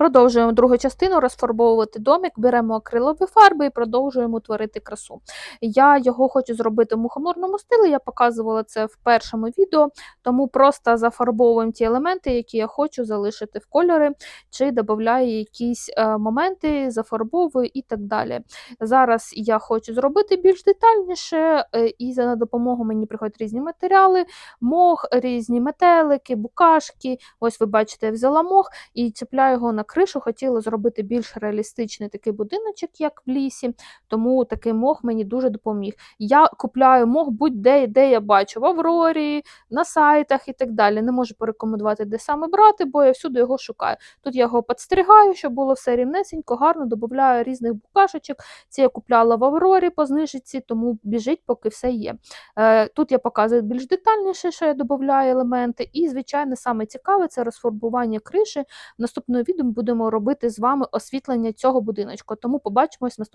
Продовжуємо другу частину розфарбовувати домик, беремо акрилові фарби і продовжуємо творити красу. Я його хочу зробити в мухоморному стилі, я показувала це в першому відео, тому просто зафарбовуємо ті елементи, які я хочу залишити в кольори, чи додаю якісь е, моменти, зафарбовую і так далі. Зараз я хочу зробити більш детальніше, е, і за допомогою мені приходять різні матеріали, мох, різні метелики, букашки. Ось ви бачите, я взяла мох і чіпляю його на кришу. Хотіла зробити більш реалістичний такий будиночок, як в лісі, тому такий мох мені дуже допоміг. Я купляю мох будь-де, де я бачу, в Аврорі, на сайтах і так далі. Не можу порекомендувати, де саме брати, бо я всюди його шукаю. Тут я його підстригаю, щоб було все рівнесенько, гарно, додаю різних букашечок. Ці я купляла в Аврорі по знижці, тому біжить, поки все є. Е, Тут я показую більш детальніше, що я додаю елементи. І, звичайно, саме цікаве це розфарбування криші. В наступному відео будемо робити з вами освітлення цього будиночку. Тому побачимось в наступному.